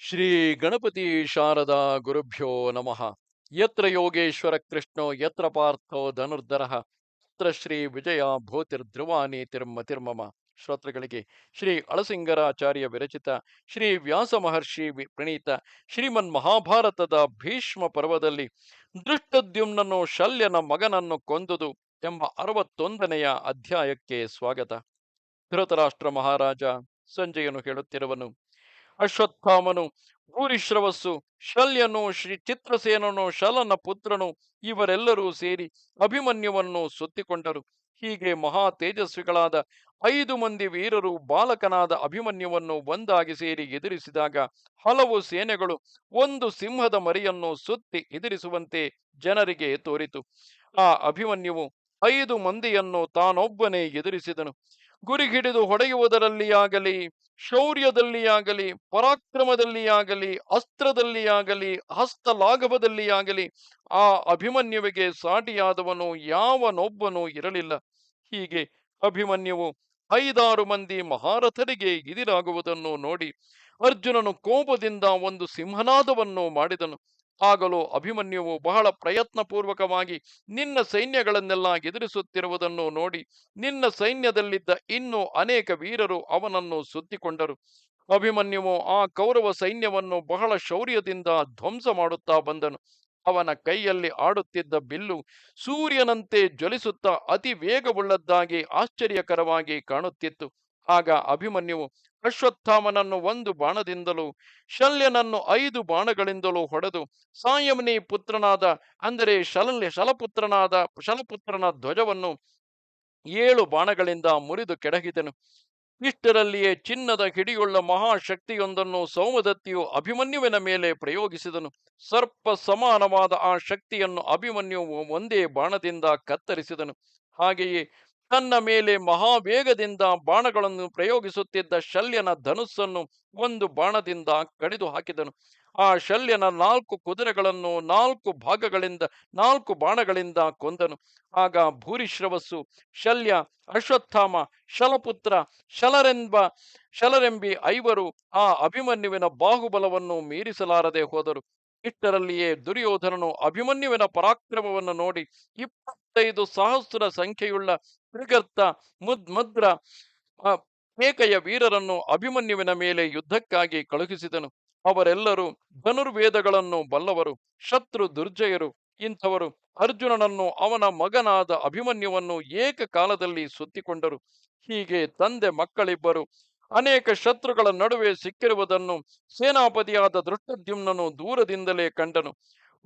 ಶ್ರೀ ಗಣಪತಿ ಶಾರದಾ ಗುರುಭ್ಯೋ ನಮಃ. ಯತ್ರ ಯೋಗೇಶ್ವರ ಕೃಷ್ಣೋ, ಯತ್ರ ಪಾರ್ಥೋ ಧನುರ್ಧರ, ಯತ್ರ ಶ್ರೀ ವಿಜಯ ಭೂತಿರ್ಧ್ರುವಾನಿ ತಿರ್ಮತಿರ್ಮಮ. ಶ್ರೋತೃಗಳಿಗೆ ಶ್ರೀ ಅಳಸಿಂಗರಾಚಾರ್ಯ ವಿರಚಿತ, ಶ್ರೀ ವ್ಯಾಸ ಮಹರ್ಷಿ ಪ್ರಣೀತ, ಶ್ರೀಮನ್ ಮಹಾಭಾರತದ ಭೀಷ್ಮ ಪರ್ವದಲ್ಲಿ ದೃಷ್ಟದ್ಯುಮ್ನನ್ನು ಶಲ್ಯನ ಮಗನನ್ನು ಕೊಂದುದು ಎಂಬ ಅರವತ್ತೊಂದನೆಯ ಅಧ್ಯಾಯಕ್ಕೆ ಸ್ವಾಗತ. ಧೃತರಾಷ್ಟ್ರ ಮಹಾರಾಜ ಸಂಜಯನು ಹೇಳುತ್ತಿರುವನು ಅಶ್ವತ್ಥಾಮನು ಭೂರಿಶ್ರವಸ್ಸು ಶಲ್ಯನು, ಶ್ರೀ ಚಿತ್ರಸೇನನು, ಶಲನ ಪುತ್ರನು, ಇವರೆಲ್ಲರೂ ಸೇರಿ ಅಭಿಮನ್ಯುವನ್ನು ಸುತ್ತಿಕೊಂಡರು. ಹೀಗೆ ಮಹಾ ತೇಜಸ್ವಿಗಳಾದ ಐದು ಮಂದಿ ವೀರರು ಬಾಲಕನಾದ ಅಭಿಮನ್ಯುವನ್ನು ಒಂದಾಗಿ ಸೇರಿ ಎದುರಿಸಿದಾಗ ಹಲವು ಸೇನೆಗಳು ಒಂದು ಸಿಂಹದ ಮರಿಯನ್ನು ಸುತ್ತಿ ಎದುರಿಸುವಂತೆ ಜನರಿಗೆ ತೋರಿತು. ಆ ಅಭಿಮನ್ಯುವು ಐದು ಮಂದಿಯನ್ನು ತಾನೊಬ್ಬನೇ ಎದುರಿಸಿದನು. ಗುರಿಹಿಡಿದು ಹೊಡೆಯುವುದರಲ್ಲಿಯಾಗಲಿ ಶೌರ್ಯದಲ್ಲಿಯಾಗಲಿ ಪರಾಕ್ರಮದಲ್ಲಿಯಾಗಲಿ ಅಸ್ತ್ರದಲ್ಲಿಯಾಗಲಿ ಹಸ್ತಲಾಘವದಲ್ಲಿಯಾಗಲಿ ಆ ಅಭಿಮನ್ಯುವಿಗೆ ಸಾಟಿಯಾದವನು ಯಾವನೊಬ್ಬನೂ ಇರಲಿಲ್ಲ. ಹೀಗೆ ಅಭಿಮನ್ಯುವು ಐದಾರು ಮಂದಿ ಮಹಾರಥರಿಗೆ ಎದಿರಾಗುವುದನ್ನು ನೋಡಿ ಅರ್ಜುನನು ಕೋಪದಿಂದ ಒಂದು ಸಿಂಹನಾದವನ್ನು ಮಾಡಿದನು. ಆಗಲೂ ಅಭಿಮನ್ಯುವು ಬಹಳ ಪ್ರಯತ್ನಪೂರ್ವಕವಾಗಿ ನಿನ್ನ ಸೈನ್ಯಗಳನ್ನೆಲ್ಲ ಎದುರಿಸುತ್ತಿರುವುದನ್ನು ನೋಡಿ ನಿನ್ನ ಸೈನ್ಯದಲ್ಲಿದ್ದ ಇನ್ನೂ ಅನೇಕ ವೀರರು ಅವನನ್ನು ಸುತ್ತಿಕೊಂಡರು. ಅಭಿಮನ್ಯುವು ಆ ಕೌರವ ಸೈನ್ಯವನ್ನು ಬಹಳ ಶೌರ್ಯದಿಂದ ಧ್ವಂಸ ಮಾಡುತ್ತಾ ಬಂದನು. ಅವನ ಕೈಯಲ್ಲಿ ಆಡುತ್ತಿದ್ದ ಬಿಲ್ಲು ಸೂರ್ಯನಂತೆ ಜ್ವಲಿಸುತ್ತಾ ಅತಿ ವೇಗವುಳ್ಳದ್ದಾಗಿ ಆಶ್ಚರ್ಯಕರವಾಗಿ ಕಾಣುತ್ತಿತ್ತು. ಆಗ ಅಭಿಮನ್ಯುವು ಅಶ್ವತ್ಥಾಮನನ್ನು ಒಂದು ಬಾಣದಿಂದಲೂ, ಶಲ್ಯನನ್ನು ಐದು ಬಾಣಗಳಿಂದಲೂ ಹೊಡೆದು, ಸಾಯಮನಿ ಪುತ್ರನಾದ, ಅಂದರೆ ಶಲ ಶಲಪುತ್ರನಾದ, ಶಲಪುತ್ರನ ಧ್ವಜವನ್ನು ಏಳು ಬಾಣಗಳಿಂದ ಮುರಿದು ಕೆಡಹಿದನು. ಇಷ್ಟರಲ್ಲಿಯೇ ಚಿನ್ನದ ಹಿಡಿಯುಳ್ಳ ಮಹಾಶಕ್ತಿಯೊಂದನ್ನು ಸೌಮದತ್ತಿಯು ಅಭಿಮನ್ಯುವಿನ ಮೇಲೆ ಪ್ರಯೋಗಿಸಿದನು. ಸರ್ಪ ಸಮಾನವಾದ ಆ ಶಕ್ತಿಯನ್ನು ಅಭಿಮನ್ಯು ಒಂದೇ ಬಾಣದಿಂದ ಕತ್ತರಿಸಿದನು. ಹಾಗೆಯೇ ತನ್ನ ಮೇಲೆ ಮಹಾವೇಗದಿಂದ ಬಾಣಗಳನ್ನು ಪ್ರಯೋಗಿಸುತ್ತಿದ್ದ ಶಲ್ಯನ ಧನುಸ್ಸನ್ನು ಒಂದು ಬಾಣದಿಂದ ಕಡಿದು ಹಾಕಿದನು. ಆ ಶಲ್ಯನ ನಾಲ್ಕು ಕುದುರೆಗಳನ್ನು ನಾಲ್ಕು ಭಾಗಗಳಿಂದ, ನಾಲ್ಕು ಬಾಣಗಳಿಂದ ಕೊಂದನು. ಆಗ ಭೂರಿಶ್ರವಸ್ಸು ಶಲ್ಯ, ಅಶ್ವತ್ಥಾಮ, ಶಲಪುತ್ರ, ಶಲರೆಂಬ, ಶಲರೆಂಬಿ ಐವರು ಆ ಅಭಿಮನ್ಯುವಿನ ಬಾಹುಬಲವನ್ನು ಮೀರಿಸಲಾರದೆ ಹೋದರು. ಇಷ್ಟರಲ್ಲಿಯೇ ದುರ್ಯೋಧನನು ಅಭಿಮನ್ಯುವಿನ ಪರಾಕ್ರಮವನ್ನು ನೋಡಿ ಇಪ್ಪತ್ತೈದು ಸಹಸ್ರ ಸಂಖ್ಯೆಯುಳ್ಳ ತ್ರಿಗರ್ತ ಮುದ್ ಮದ್ರ ಆ, ಏಕೆಯ ವೀರರನ್ನು ಅಭಿಮನ್ಯುವಿನ ಮೇಲೆ ಯುದ್ಧಕ್ಕಾಗಿ ಕಳುಹಿಸಿದನು. ಅವರೆಲ್ಲರೂ ಧನುರ್ವೇದಗಳನ್ನು ಬಲ್ಲವರು ಶತ್ರು ದುರ್ಜಯರು ಇಂಥವರು ಅರ್ಜುನನನ್ನು ಅವನ ಮಗನಾದ ಅಭಿಮನ್ಯುವನ್ನು ಏಕಕಾಲದಲ್ಲಿ ಸುತ್ತಿಕೊಂಡರು. ಹೀಗೆ ತಂದೆ ಮಕ್ಕಳಿಬ್ಬರು ಅನೇಕ ಶತ್ರುಗಳ ನಡುವೆ ಸಿಕ್ಕಿರುವುದನ್ನು ಸೇನಾಪತಿಯಾದ ದೃಷ್ಟದ್ಯುಮ್ನನು ದೂರದಿಂದಲೇ ಕಂಡನು.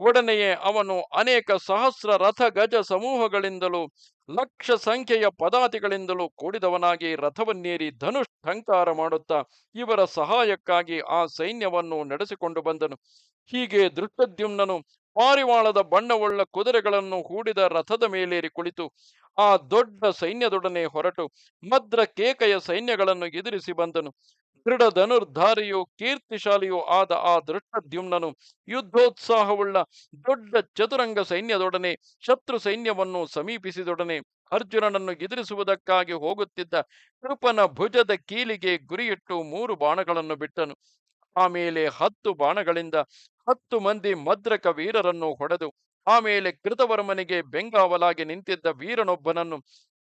ಒಡನೆಯೇ ಅವನು ಅನೇಕ ಸಹಸ್ರ ರಥ ಗಜ ಸಮೂಹಗಳಿಂದಲೂ ಲಕ್ಷ ಸಂಖ್ಯೆಯ ಪದಾತಿಗಳಿಂದಲೂ ಕೂಡಿದವನಾಗಿ ರಥವನ್ನೇರಿ ಧನುಷ್ ಠಂಕಾರ ಮಾಡುತ್ತಾ ಇವರ ಸಹಾಯಕ್ಕಾಗಿ ಆ ಸೈನ್ಯವನ್ನು ನಡೆಸಿಕೊಂಡು ಬಂದನು. ಹೀಗೆ ದೃಷ್ಟದ್ಯುಮ್ನನು ಪಾರಿವಾಳದ ಬಣ್ಣವುಳ್ಳ ಕುದುರೆಗಳನ್ನು ಹೂಡಿದ ರಥದ ಮೇಲೇರಿ ಕುಳಿತು ಆ ದೊಡ್ಡ ಸೈನ್ಯದೊಡನೆ ಹೊರಟು. ಮದ್ರ ಕೇಕಯ ಸೈನ್ಯಗಳನ್ನು ಎದುರಿಸಿ ಬಂದನು. ದೃಢ ಧನುರ್ಧಾರಿಯೂ ಕೀರ್ತಿಶಾಲಿಯೂ ಆದ ಆ ದೃಷ್ಟದ್ಯುಮ್ನನು ಯುದ್ಧೋತ್ಸಾಹವುಳ್ಳ ದೊಡ್ಡ ಚತುರಂಗ ಸೈನ್ಯದೊಡನೆ ಶತ್ರು ಸೈನ್ಯವನ್ನು ಸಮೀಪಿಸಿದೊಡನೆ ಅರ್ಜುನನನ್ನು ಎದುರಿಸುವುದಕ್ಕಾಗಿ ಹೋಗುತ್ತಿದ್ದ ಕೃಪನ ಭುಜದ ಕೀಲಿಗೆ ಗುರಿಯಿಟ್ಟು ಮೂರು ಬಾಣಗಳನ್ನು ಬಿಟ್ಟನು. ಆಮೇಲೆ ಹತ್ತು ಬಾಣಗಳಿಂದ ಹತ್ತು ಮಂದಿ ಮದ್ರಕ ವೀರರನ್ನು ಹೊಡೆದು ಆಮೇಲೆ ಕೃತವರ್ಮನಿಗೆ ಬೆಂಗಾವಲಾಗಿ ನಿಂತಿದ್ದ ವೀರನೊಬ್ಬನನ್ನು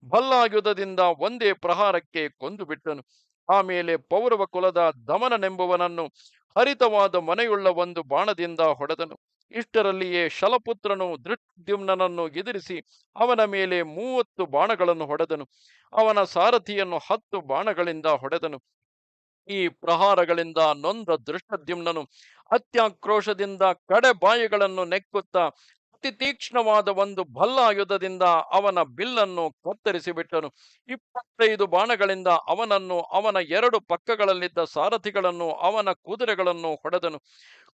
ಭಲ್ಲಾಯುಧದಿಂದ ಒಂದೇ ಪ್ರಹಾರಕ್ಕೆ ಕೊಂದು ಬಿಟ್ಟನು. ಆಮೇಲೆ ಪೌರವ ಕುಲದ ದಮನನೆಂಬುವನನ್ನು ಹರಿತವಾದ ಮನೆಯುಳ್ಳ ಒಂದು ಬಾಣದಿಂದ ಹೊಡೆದನು. ಇಷ್ಟರಲ್ಲಿಯೇ ಶಲಪುತ್ರನು ದೃಷ್ಟ್ಯುಮ್ನನನ್ನು ಎದುರಿಸಿ ಅವನ ಮೇಲೆ ಮೂವತ್ತು ಬಾಣಗಳನ್ನು ಹೊಡೆದನು. ಅವನ ಸಾರಥಿಯನ್ನು ಹತ್ತು ಬಾಣಗಳಿಂದ ಹೊಡೆದನು. ಈ ಪ್ರಹಾರಗಳಿಂದ ನೊಂದ ದೃಷ್ಟದ್ಯುಮ್ನನು ಅತ್ಯಾಕ್ರೋಶದಿಂದ ಕಡೆ ಬಾಯಿಗಳನ್ನು ನೆಕ್ಕುತ್ತಾ ಅತಿ ತೀಕ್ಷ್ಣವಾದ ಒಂದು ಭಲ್ಲಾಯುಧದಿಂದ ಅವನ ಬಿಲ್ಲನ್ನು ಕತ್ತರಿಸಿ ಬಿಟ್ಟನು ಇಪ್ಪತ್ತೈದು ಬಾಣಗಳಿಂದ ಅವನನ್ನು, ಅವನ ಎರಡು ಪಕ್ಕಗಳಲ್ಲಿದ್ದ ಸಾರಥಿಗಳನ್ನು, ಅವನ ಕುದುರೆಗಳನ್ನು ಹೊಡೆದನು.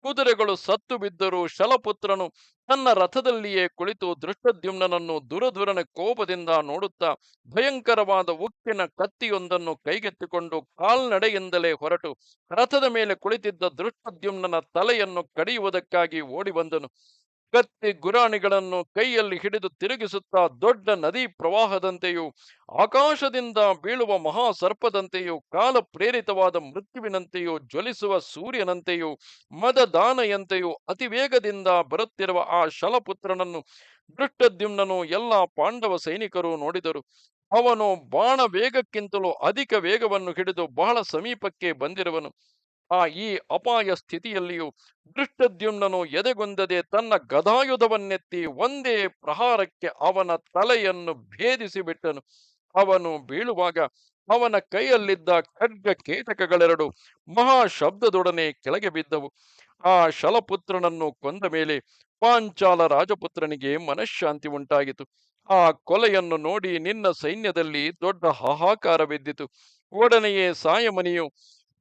ಕುದುರೆಗಳು ಸತ್ತು ಬಿದ್ದರೂ ಶಲಪುತ್ರನು ತನ್ನ ರಥದಲ್ಲಿಯೇ ಕುಳಿತು ದೃಷ್ಟದ್ಯುಮ್ನನನ್ನು ದುರದುರನ ಕೋಪದಿಂದ ನೋಡುತ್ತಾ ಭಯಂಕರವಾದ ಉಕ್ಕಿನ ಕತ್ತಿಯೊಂದನ್ನು ಕೈಗೆತ್ತಿಕೊಂಡು ಕಾಲ್ನಡೆಯಿಂದಲೇ ಹೊರಟು. ರಥದ ಮೇಲೆ ಕುಳಿತಿದ್ದ ದೃಷ್ಟದ್ಯುಮ್ನನ ತಲೆಯನ್ನು ಕಡಿಯುವುದಕ್ಕಾಗಿ ಓಡಿ ಬಂದನು ಕತ್ತಿ ಗುರಾಣಿಗಳನ್ನು ಕೈಯಲ್ಲಿ ಹಿಡಿದು ತಿರುಗಿಸುತ್ತಾ ದೊಡ್ಡ ನದಿ ಪ್ರವಾಹದಂತೆಯೂ, ಆಕಾಶದಿಂದ ಬೀಳುವ ಮಹಾಸರ್ಪದಂತೆಯೂ ಕಾಲ ಪ್ರೇರಿತವಾದ ಮೃತ್ಯುವಿನಂತೆಯೂ, ಜ್ವಲಿಸುವ ಸೂರ್ಯನಂತೆಯೂ, ಮದದಾನೆಯಂತೆಯೂ ಅತಿ ವೇಗದಿಂದ ಬರುತ್ತಿರುವ ಆ ಶಲಪುತ್ರನನ್ನು ದೃಷ್ಟದ್ಯುಮ್ನನು ಎಲ್ಲ ಪಾಂಡವ ಸೈನಿಕರು ನೋಡಿದರು. ಅವನು ಬಾಣ ವೇಗಕ್ಕಿಂತಲೂ ಅಧಿಕ ವೇಗವನ್ನು ಹಿಡಿದು ಬಹಳ ಸಮೀಪಕ್ಕೆ ಬಂದಿರುವನು. ಆ ಈ ಅಪಾಯ ಸ್ಥಿತಿಯಲ್ಲಿಯೂ ದೃಷ್ಟದ್ಯುಮ್ನನು ಎದೆಗೊಂದದೆ ತನ್ನ ಗದಾಯುಧವನ್ನೆತ್ತಿ ಒಂದೇ ಪ್ರಹಾರಕ್ಕೆ ಅವನ ತಲೆಯನ್ನು ಭೇದಿಸಿ ಬಿಟ್ಟನು ಅವನು ಬೀಳುವಾಗ ಅವನ ಕೈಯಲ್ಲಿದ್ದ ಖಡ್ಗ ಕೇತಕಗಳೆರಡು ಮಹಾ ಶಬ್ದದೊಡನೆ ಕೆಳಗೆ ಬಿದ್ದವು. ಆ ಶಲಪುತ್ರನನ್ನು ಕೊಂದ ಮೇಲೆ ಪಾಂಚಾಲ ರಾಜಪುತ್ರನಿಗೆ ಮನಃಶಾಂತಿ ಉಂಟಾಗಿತು. ಆ ಕೊಲೆಯನ್ನು ನೋಡಿ ನಿನ್ನ ಸೈನ್ಯದಲ್ಲಿ ದೊಡ್ಡ ಹಾಹಾಕಾರ ಬಿದ್ದಿತು. ಒಡನೆಯೇ ಸಾಯಮನಿಯು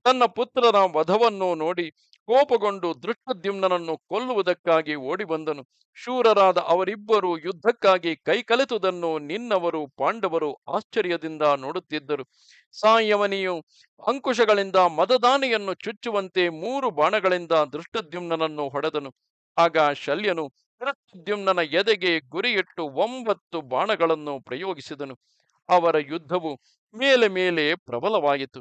ತನ್ನ ಪುತ್ರನ ವಧವನ್ನು ನೋಡಿ ಕೋಪಗೊಂಡು ದೃಷ್ಟದ್ಯುಮ್ನನನ್ನು ಕೊಲ್ಲುವುದಕ್ಕಾಗಿ ಓಡಿಬಂದನು. ಶೂರರಾದ ಅವರಿಬ್ಬರು ಯುದ್ಧಕ್ಕಾಗಿ ಕೈಕಲಿತುದನ್ನು ನಿನ್ನವರು ಪಾಂಡವರು ಆಶ್ಚರ್ಯದಿಂದ ನೋಡುತ್ತಿದ್ದರು. ಸಾಯವನಿಯು ಅಂಕುಶಗಳಿಂದ ಮದದಾನೆಯನ್ನು ಚುಚ್ಚುವಂತೆ ಮೂರು ಬಾಣಗಳಿಂದ ದೃಷ್ಟದ್ಯುಮ್ನನನ್ನು ಹೊಡೆದನು. ಆಗ ಶಲ್ಯನು ದೃಷ್ಟದ್ಯುಮ್ನನ ಎದೆಗೆ ಗುರಿಯಿಟ್ಟು ಒಂಬತ್ತು ಬಾಣಗಳನ್ನು ಪ್ರಯೋಗಿಸಿದನು. ಅವರ ಯುದ್ಧವು ಮೇಲೆ ಮೇಲೆ ಪ್ರಬಲವಾಯಿತು